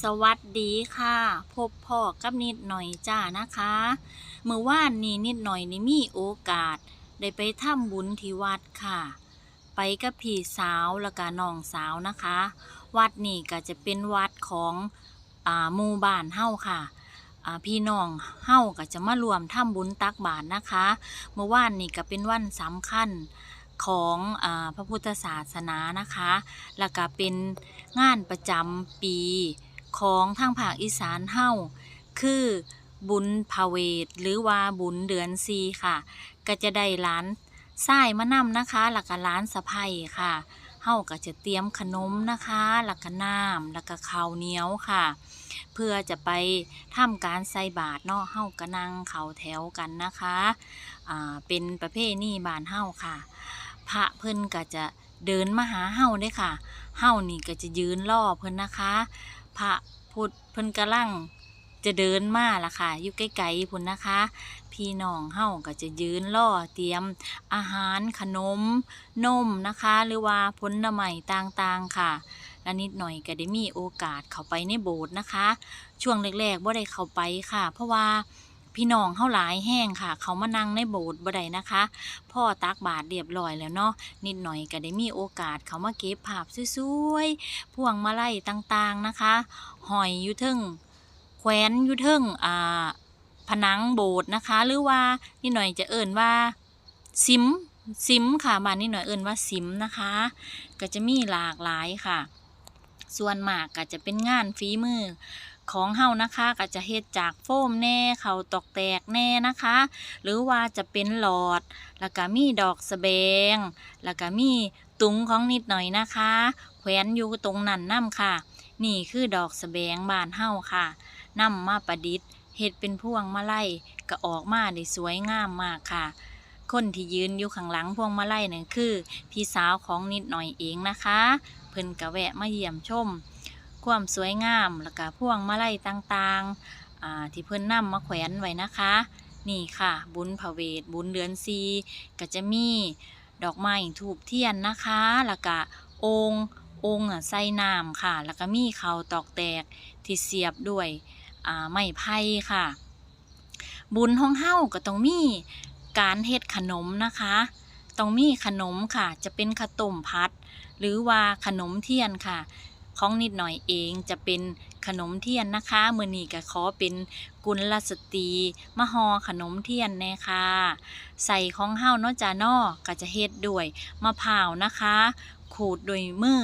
สวัสดีค่ะ พบพ่อกับนิดหน่อยจ้านะคะเมื่อวานนี้นิดหน่อยนี่มีโอกาส ได้ไปทำบุญที่วัดค่ะ ไปกับพี่สาวแล้วก็น้องสาวนะคะ วัดนี่ก็จะเป็นวัดของอ่าหมู่บ้านเฮาค่ะพี่น้องเฮาก็จะมารวมทำบุญตักบาตรนะคะ เมื่อวานนี่ก็เป็นวันสำคัญของอพระพุทธศาสนานะคะ แล้วก็เป็นงานประจำปี ของทางภาคอีสานเฮ้าคือบุญพาเวทหรือว่าบุญเดือนซีค่ะ ก็จะได้ร้านทรายมานำนะคะแล้วก็ร้านสะไพยค่ะเฮาก็จะเตรียมขนมนะคะแล้วก็น้ำแล้วก็ข้าวเหนียวค่ะ เพื่อจะไปทำการใส่บาตรเนาะเฮาก็นั่งเข่าแถวกันนะคะอ่าเป็นประเพณีบ้านเฮาค่ะ พระเพิ่นก็จะเดินมาหาเฮาเด้อค่ะเฮานี่ก็จะยืนรอเพิ่นนะคะ พระพุทธเพิ่นกระลังจะเดินมาล่ะค่ะอยู่ใกล้ๆพุ่นนะคะ พี่น้องเฮาก็จะยืนล่อเตรียมอาหารขนมนมนะคะ หรือว่าผลไม้ต่างๆค่ะและนิดหน่อยก็ได้มีโอกาสเข้าไปในโบสถ์นะคะ ช่วงแรกๆบ่ได้เข้าไปค่ะ เพราะว่า พี่น้องเฮาหลายแห้งค่ะ เขามานั่งในโบสถ์บ่ได้นะคะ พ่อตักบาตรเรียบร้อยแล้วเนาะนิดหน่อยก็ได้มีโอกาสเขามาเก็บภาพสวยๆพวงมาลัยต่างๆนะคะหอยอยู่เทึงแขวนอยู่เทึงอ่าผนังโบสถ์นะคะ หรือว่านิดหน่อยจะเอิ่นว่าซิมซิมค่ะบ้านนิดหน่อยเอิ่นว่าซิมนะคะ ก็จะมีหลากหลายค่ะ ส่วนมากก็จะเป็นงานฝีมือ ของเฮานะคะก็จะเฮ็ดจากโฟมแน่เขาตอกแตกแน่นะคะ หรือว่าจะเป็นหลอด แล้วก็มีดอกสะแบง แล้วก็มีตุงของนิดหน่อยนะคะ แขวนอยู่ตรงนั้นนํค่ะ นี่คือดอกสะแบงบานเฮาค่ะนำมาประดิษฐ์เฮ็ดเป็นพวงมาลัยก็ออกมาได้สวยงามมากค่ะคนที่ยืนอยู่ข้างหลังพวงมาลัยนั่นคือ พี่สาวของนิดหน่อยเองนะคะ เพิ่นก็แวะมาเยี่ยมชม ความสวยงามแล้วก็พวงมาลัยต่างๆที่เพิ่นนำมาแขวนไว้นะคะ นี่ค่ะ บุญพระเวทบุญเดือนซีก็จะมีดอกไม้ถูกเทียนนะคะแล้วก็องค์องค์อะใส่น้ำค่ะ แล้วก็มีเขาตอกแตกที่เสียบด้วยไม้ไผ่ค่ะ บุญของเฮ้าก็ต้องมีการเฮ็ดขนมนะคะ ต้องมีขนมค่ะ จะเป็นข้าวต้มพัด หรือว่าขนมเทียนค่ะ ของนิดหน่อยเองจะเป็นขนมเทียนนะคะมือนี้ก็ขอเป็นกุลสตรีมะฮอขนมเทียนแน่ค่ะใส่ของเฮาเนาะจ้าเนาะก็จะเฮ็ดด้วยมะพร้าวนะคะ ขูดด้วยมือ